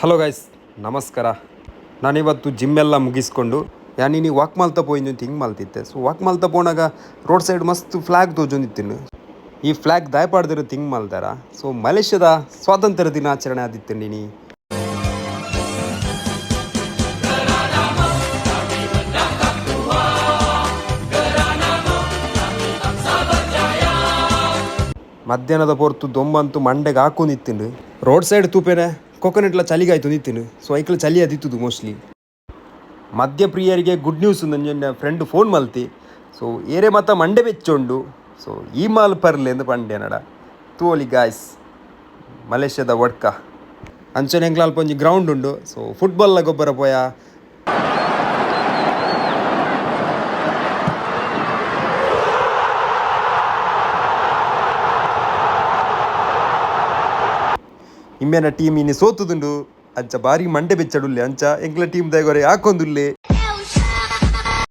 Hello guys ನಮಸ್ಕಾರ. ನಾನಿವತ್ತು ಜಿಮ್ಮೆಲ್ಲ ಮುಗಿಸ್ಕೊಂಡು ಯಾನಿ ವಾಕ್ ಮಲ್ತಾ ಅಂತ ಹಿಂಗೆ ಮಾಲ್ತಿತ್ತೆ ಸೊ ವಾಕ್ ಮಲ್ತಾ ತಪ್ಪೋಣಾಗ ರೋಡ್ ಸೈಡ್ ಮಸ್ತ್ ಫ್ಲ್ಯಾಗ್ ತೋಜೊಂದಿತ್ತಿನ್ನು ಈ ಫ್ಲ್ಯಾಗ್ ದಾಯಪಾಡ್ದಿರೋ ತಿಂಗ್ ಮಲ್ತಾರ ಸೊ ಮಲೇಷ್ಯಾದ ಸ್ವಾತಂತ್ರ್ಯ ದಿನಾಚರಣೆ ಆದಿತ್ತಿನಿ ಮಧ್ಯಾಹ್ನದ ಪೊರ್ತು ದೊಂಬಂತು ಮಂಡೆಗೆ ಹಾಕೊಂಡಿತ್ತಿಂಡು ರೋಡ್ ಸೈಡ್ ತೂಪೇನೆ. ಕೊಕೊನೆಟ್ಲ ಚಳಿಗಾಯ್ತು ನಿತ್ತಿನು ಸೊ ಐಕ್ಲ ಚಳಿ ಅದಿತ್ತುದು ಮೋಸ್ಟ್ಲಿ ಮದ್ಯಪ್ರಿಯರಿಗೆ ಗುಡ್ ನ್ಯೂಸ್ ನನ್ನ ಫ್ರೆಂಡ್ ಫೋನ್ ಮಲ್ತಿ. ಸೊ ಏರೆ ಮಾತ ಮಂಡೆ ಬೆಚ್ಚೊಂಡು. ಸೊ ಈ ಮಾಲ್ ಪರ್ಲೆ ಎಂದು ಪಂಡೆ ನಡ. ತೋಲಿ ಗಾಯ್ಸ್ ಮಲೇಷ್ಯಾದ ವಡ್ಕ. ಅಂಚನೆ ಎಂಕ್ಲ ಒಂಜಿ ಗ್ರೌಂಡ್ ಉಂಡು ಸೊ ಫುಟ್ಬಾಲ್ ಗೊಬ್ಬರ ಪೋಯ. ಇಮ್ಮೆನ ಟೀಮ್ ಇನ್ನು ಸೋತುದುಂಡು? ಅಂಚ ಬಾರಿ ಮಂಡೆ ಬೆಚ್ಚಡುಲ್ಲೆ ಅಂಚ ಎಂಕ್ಲ ಟೀಮ್ ದಯಗೊರೆ ಹಾಕೊಂದುಲ್ಲೆ